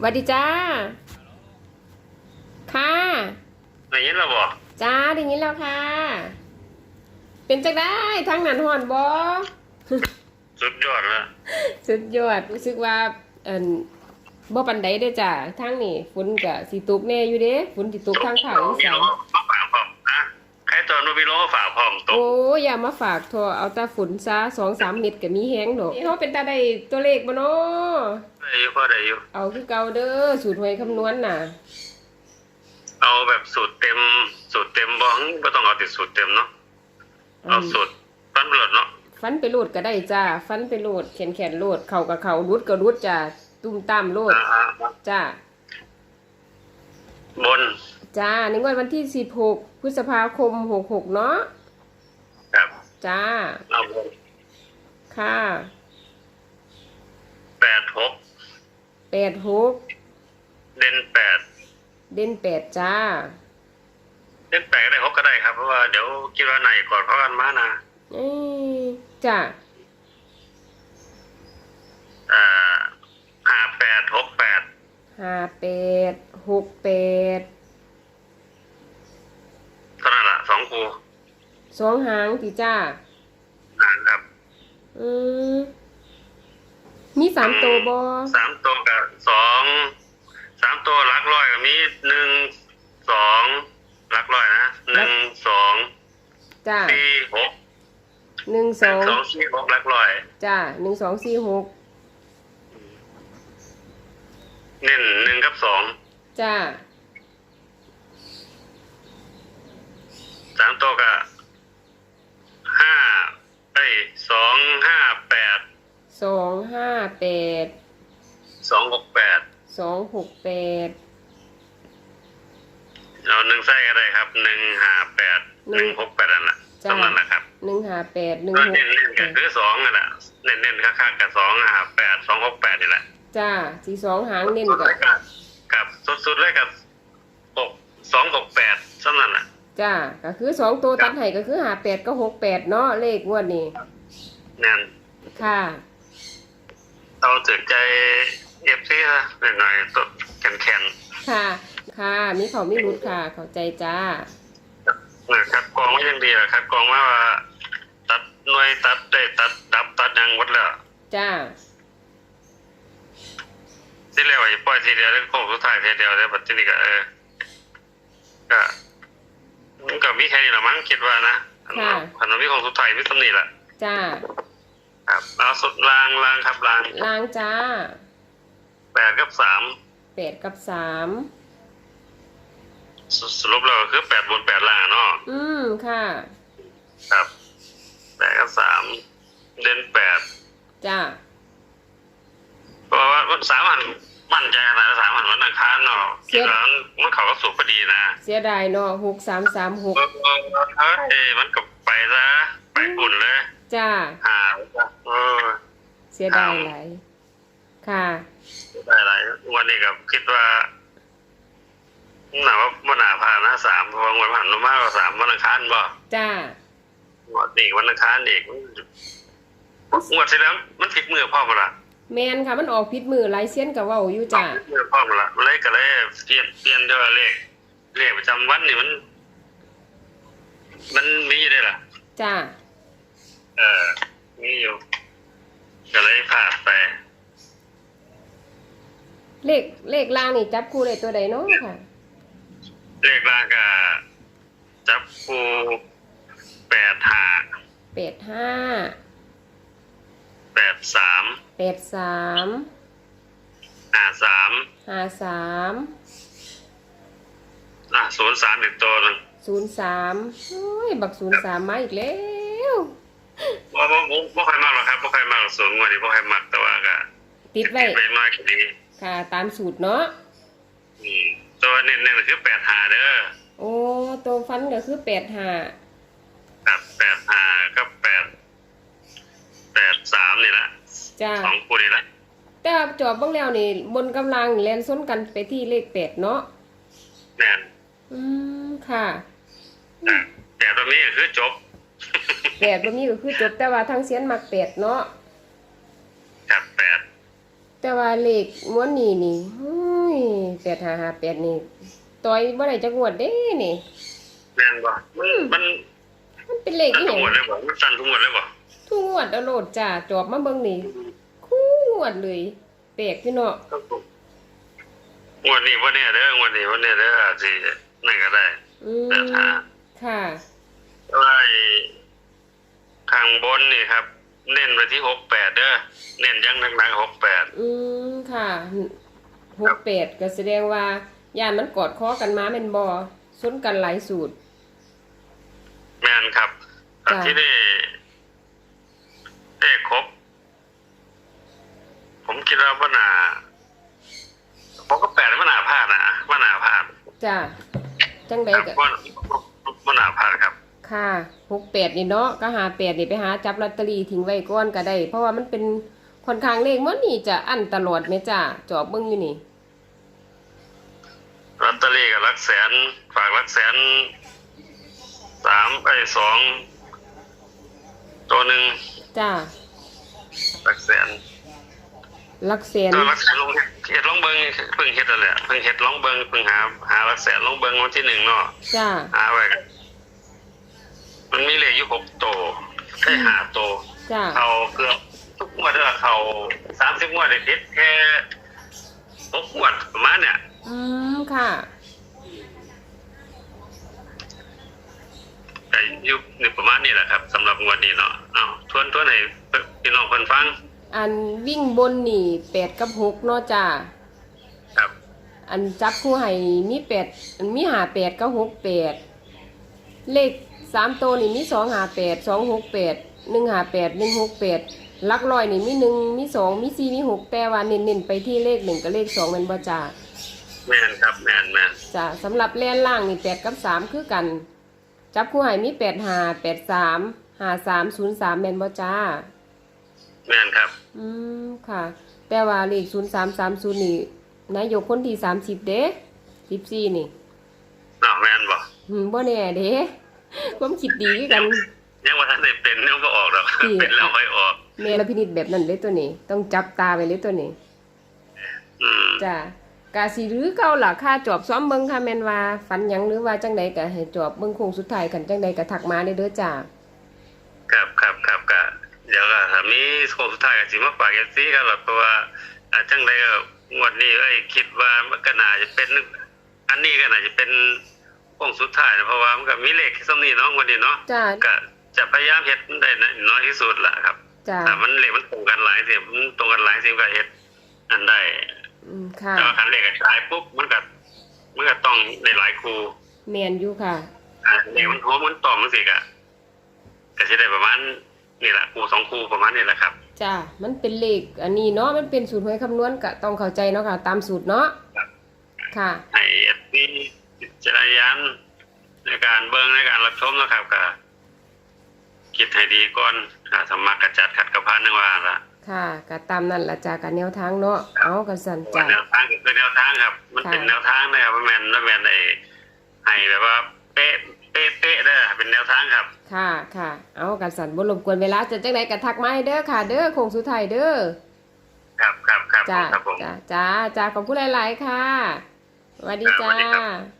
หวัสดีจ้า ค่ะอย่างนี้เราบอกจ้าได้ยินแล้วค่ะ เป็นจังได้ทางนั้นหอนบอสุดยอดแล้วสุดยอดรู้สึกว่าเอ่นบ่ปันใดเด้อจ้าทางนี้ฝนก็สิตกแน่อยู่เด้ฝนสิตกทางภาคอีมีสาน โลมาฝากผมนะ ใครตัวนูมีโลมาฝากผมตกโอ้ยอย่ามาฝากโทรเอาแตาฝนซะ2-3เม็ดก็มีแฮงดอกเฮาเป็นตาได้ตัวเลขบ่เนาะได้อยู่ก็ได้อยู่เอาคือเก่าเด้อสูตรหวยคำนวณน่ะ เอาแบบสูตรเต็มสูตรเต็มบ้องไม่ต้องเอาติดสูตรเต็มเนาะเอาสูตรปั้นเบลดเนาะฟันไปโหลดก็ได้จ้า ฟันไปโหลดแขนแขนโหลด เข่ากับเข่ารุดก็รุดจ้า ตุ้มตามโหลดอ่าจ้า บน จ้า ในงวดวันที่16พฤษภาคม66เนาะครับ จ้า เอาบนค่ะแปดหก86เด่นแปดเด่น8จ้า เด่นแปดก็ได้หกก็ได้ครับ เพราะว่าเดี๋ยวคิดว่าไหนก่อนเพราะกันมานะเอ้ยจ้าอ่าห้าแปดหกแปด58 68เท่านั้นละส องคูสองหางติจ้านะครับอืมมีสามตัวบอสามตัวกับสองสามตัวหลักร้อยก็มีหนึ่งสองหลักร้อยนะหนึ่งสองจ้าสี่หกหนึ่งหสนึ่องงสองสี่หกหลักร้อยจ้าหนึ่งสองสี่หกเน้นหนึ่งกับสองจ้า สามตัวกับห้าไอ้ยสองห้าแปดสองห้าแปดสองหกแปดสองหกแปดเอาหนึ่งไส้ก็ได้ครับหนึ่งห้าแปดหหนึ่นึ่งงหกแปดนั่นแหละจ้ะตรงนั้นนะครับหนึ่งห้าแปดหนึ่งก็หกเน้นเน้นๆก็คือสองนั่นแหละเน้นเน้นๆค่าๆกับสองห้าแปดสองหกแปดนี่แหละจ้าสี่สองหางเน้นสุดกัเลยกับกับสุดๆเลยกับหกสองหกแปดซ้ำนั่นแหละ จ้าก็คือสองตัวตัดให้ก็คือหาแปดก็หกแปดเนาะเลขงวดนี้นั่นค่ะเอาถึงใจเอฟซีนะหน่อยๆตัวแข็งแข็งค่ะ ค่ะ มีเขาไม่รุดค่ะ เข้าใจจ้าๆนะคัดกรองไม่ยังดีอะคัดกรองมาว่าตัดหน่วยตัดได้ตัดดับตัดยังหมดแล้วจ้าที่เรียกว่าปล่อยทีเดียวแล้วโค้งสุดท้ายทีเดียวแล้วบัดทีนี้ก็เออก็ มันก็มีแค่นี้ละมั้งคิดว่านะค่ะขันว่ามีของสุดท้ายมีตำหนิละจ้าครับเอาสุดลางลางครับลางลางจ้าแปดกับสามแปดกับสามสสรุปแล้วก็คือแปดบนแปดล่างเนาะอืมค่ะ ครับแปดกับสามเด่นแปดจ้าเพราะว่าวันสามหัน มั่นใจขนาดสามหันวันอังคารเนาะคิดว่ามันมันเขาก็สูบพอดีนะเสียดายเนาะหกสามสามหกเออเอ้ยมันก็ไปซะไปอุ่นเลยจ้า หาเออ เสียดายหลายค่ะ ได้หลายวันนี้ก็คิดว่าหนาว่ามันหนาผ่านนะสามเพราะว่าวันผ่านมากกว่าสามวันอังคารบ่จ้าวันนี้วันอังคารอีกงวดที่แล้วมันผิดมือพ่อมาละ แมนค่ะมันออกพิษมือหลายเสี้ยนกับว่าอยู่จ้าผิดมือพ่อมาละเลยก็เลยเปลี่ยนเปลี่ยนด้วยเลขเลขประจำวันนี่มัน มันมีอยู่ได้ล่ะ จ้าเออมีอยู่ ก็เลยผ่านไปเลขเลขล่างนี่จับคู่ได้ตัวใดเนาะค่ะ เลขล่างก็จับคูแปดห้าแปดห้า แปดสามแปดสามห้าสามห้าสามอะศูนย์สามอีกตัวหนึ่งศูนย์สามโอ้ยบักศูนย์สามมาอีกแล้วว่าว่าว่าว่าใครมากหรอกครับว่าใครมากหรอกสูงกว่านี้ว่าใครมากแต่ว่าก็ติดไว้ไปมากดีค่ะตามสูตรเนาะอืมตัวเน้นๆคือแปดหาเด้อโอ้ตัวฟันก็คือแปดห้าครับแปดหาก็แปดแปดสามนี่ละ จ้าสองคู่นี่ละแต่ว่าจอบเบ้างแล้วนี่บนกำลังแลนส้นกันไปที่เลขแปดเนาะแน่นอืมค่ะอะแต่ตัวนี้ก็คือจบ แปดบ่มีก็คือจบแต่ว่าทั้งเสียนมักแปดเนาะครับแปดแต่ว่าเลขม้วนนี้นี่เฮ้ย8558นี่ต่อยบ่ได้จักงวดเด้นี่ แม่นบ่มันมันมันเป็นเลขมันอีหทุยักงหมดเลยบ่มันสั่นทุกหมดเลยบ่ทุกงวดเอาโลดจ้าจอบมาเบิ่งนี่คู่ง วดเลยแปลกพี่เนาะครับผมงวดนี้บ่เนี่ยเด้องวดนี้บ่เนี่ยเด้ออาจสินั่นก็ได้ อืมแต่ถ้าค่ะแต่ว่าไอ้ข้างบนนี่ครับ เน้นไปที่68เด้อเน้นอยังหนักๆ68อืมค่ะหกแปดก็แสดงว่าย่านมันกอดคอกันมาเป็นบอซนกันหลายสูตร แม่นครับจ้ะ ที่ได้ได้ครบ ผมคิดว่าบ่น่าผมก็แปดบ่น่าพลาดนะบ่น่าพลาดจ้าจังใดครับก็บ่บ่น่าพลาดครับ ค่ะหกแปดนี่เนาะก็หาแปดนี่ไปหาจับลอตเตอรี่ทิ้งไว้ก้อนก็ได้ เพราะว่ามันเป็นค่อนข้างเลขมันนี่จะอันตลอดไหมจ้าจอบเบิ่งอยู่นี่ลอตเตอรี่กับลักแสนฝากลักแสนสามไปสองตัวหนึ่งจ้าลักแสนห ลักแสนตัวลักแสนลงเฮ็ดเฮ็ดลองเบิงเพิ่งเฮ็ดนั่นแหละเพิ่งเฮ็ดลองเบิงเพิ่งหาหาลักแสนลองเบิงวันที่หนึ่งเนาะจ้า หาไว้กันมันมีเลขอยู่หกตัวได้หาตัวจ้า เขาเกือบทุกงวดเด้อเขาสามสิบงวดได้ติดแค่หกงวดประมาณเนี่ยอืม ค่ะ แต่ยุคนี่ประมาณนี้แหละครับสำหรับงวดนี้เนาะเอาทวนทวนให้พี่น้องคนฟัง อันวิ่งบนนี่แปดกับหกเนาะจ้าครับ อันจับคู่ให้มีแปดอันมีหาแปดก็หกแปดเลขสามตัวนี่มีสองหาแปดสองหกแปดหนึ่งหาแปดหนึ่งหกแปดลักลอยนี่มีหนึ่งมีสองมีสี่มีหกแต่ว่าเน้นๆไปที่เลขหนึ่งกับเลขสองแมันบ่จ้าแม่นครับแม่นแม่นจ้าสำหรับแล่นล่างนี่แปดกับสามคือกัน จับคู่ให้มีแปดหาแปดสามหาสามศูนย์สามแม่นบ่จ้า แม่นครับ อืมค่ะ แต่ว่าเลขศูนย์สามสามศูนย์นี่นายกคนที่สามสิบเด้สิบสี่นี่เนาะแม่นบ่อืมบ่แน่เด้ความคิดดีคือกัน ยังว่าท่านได้เป็นยังบ่ออกหรอกอีกเป็นแล้วค่อยออกแม่ละพินิจแบบนั้นเลยตัวนี้ ต้องจับตาไปเลยตัวนี้อืมจ้ะกาสิหรือเก่าล่ะค่าจอบซ้อมเบิ่งค่ะแม่นว่าฝันหยังหรือว่าจังใดก็ให้จอบเบิ่งโค้งสุดท้ายกันจังใดก็ทักมาได้เด้อจ้า ครับครับครับก็ เดี๋ยวก็ถ้ามีโค้งสุดท้ายก็สิมาฝาก FC ครับหรอกเพราะว่าอาจังไดก็งวดนี้เอ้ยคิดว่ามันก็น่าจะเป็น อันนี้ก็น่าจะเป็นโค้งสุดท้ายนะเพราะว่ามันก็มีเลขซ้ำนี้เนาะงวดนี้เนาะจ้าก็จะพยายามเฮ็ดได้น้อยที่สุดล่ะครับจ้าถ้ามันเลขมันตรงกันหลายสิมันตรงกันหลายสิก็เฮ็ดอันได้อืมค่ะแต่ว่าคันเลขกระจายปุ๊บมันก็มันก็ต้องได้หลายครู แม่นอยู่ค่ะ อ่าเลขมันโหมันต่อมันสิก็ก็สิได้ประมาณ นี่แหละครูสองครูประมาณนี้แหละครับจ้ามันเป็นเลขอันนี้เนาะมันเป็นสูตรหวยคำนวณก็ต้องเข้าใจเนาะค่ะ ตามสูตรเนาะค่ะให้ที่จารยานในการเบิ่งในการรับชมนะครับก็คิดให้ดีก่อนอ่าสมัครกระจัดขัดกระพานนึงว่าละค่ะก็ตามนั่นล่ะจ้ากับแนวทางเนาะเอากันสั่นจ้าแนวทางก็คือแนวทางครับ มันเป็นค่ะแนวทางนะครับบ่แม่นบ่แม่นไอ้ให้แบบว่าเป๊ะ เป๊ะเป๊ะเด้อเป็นแนวทางครับ ค่ะค่ะเอากันสั่นบ่รบกวนเวลาจะจังไดก็ทักมาให้เด้อค่ะ เด้อโค้งสุดท้ายเด้อครับครับครับจ้าครับผม จ้าจ้าจ้าขอบคุณหลาย ๆ ค่ะสวัสดีครับสวัจ้าสดีครับ